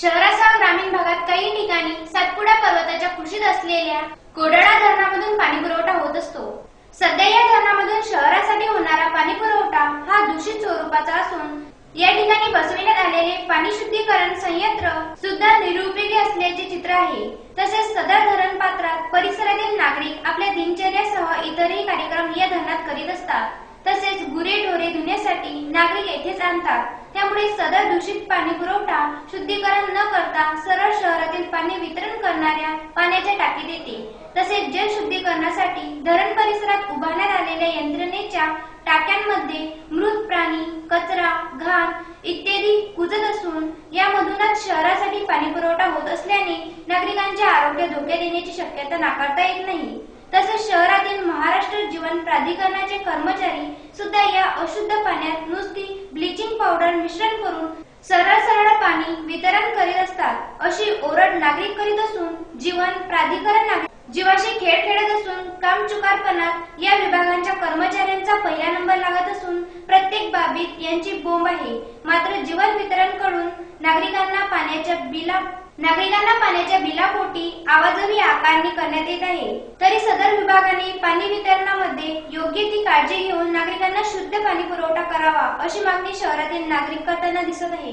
शहरासह ग्रामीण भागात काही ठिकाणी सातपुडा पर्वताच्या कुशीत असलेल्या कोडडा धरणामधून पाणी पुरवठा होत असतो. सध्या या धरणामधून शहरासाठी होणारा पाणी पुरवठा हा दूषित स्वरूपाचा असून या ठिकाणी बसविण्यात आलेले पाणी शुद्धीकरण संयंत्र सुद्धा निरुपयोगी असल्याचे चित्र आहे. तसेच सदर धरण पात्रात परिसरातील नागरिक आपल्या दिनचर्यासह इतरही कार्यक्रम या धरणात करीत असतात. तसेच गुरे ढोरे धुण्यासाठी नागरिक येथेच आणतात. त्यामुळे सदर दूषित पाणी पुरवठा शुद्धीकरण न करता सरळ शहरातील पाणी वितरण करणाऱ्या पाण्याच्या टाकीत येते तसेच जल शुद्धीकरणासाठी धरण परिसरात उभारण्यात आलेल्या यंत्रणेच्या टाक्यांमध्ये मृत प्राणी कचरा घाण इत्यादी कुजत असून यामधूनच शहरासाठी पाणी पुरवठा होत असल्याने नागरिकांचे आरोग्य धोक्यात येण्याची शक्यता नाकारता येत नाही. तसेच शहरातील महाराष्ट्र जीवन प्राधिकरणाचे कर्मचारी सुद्धा या अशुद्ध पाण्यात नुसती पावडर मिश्रण करून सरळ सरळ पाणी वितरण करीत असतात. अशी ओरड नागरिक करीत असून जीवन प्राधिकरण नागरिक जीवाशी खेळ खेळत असून कामचुकारपणात या विभागांच्या कर्मचाऱ्यांचा पहिला नंबर लागत साबित यांची बोंब आहे मात्र जीवन वितरणकडून नागरिकांना पाण्याच्या बिला नागरिकांना पाण्याच्या बिलापोटी आवाजवी आकारणी करण्यात येत आहे. तरी सदर विभागाने पाणी वितरणामध्ये योग्य ती काळजी घेऊन नागरिकांना शुद्ध पाणी पुरवठा करावा अशी मागणी शहरातील नागरिक करताना दिसत आहे.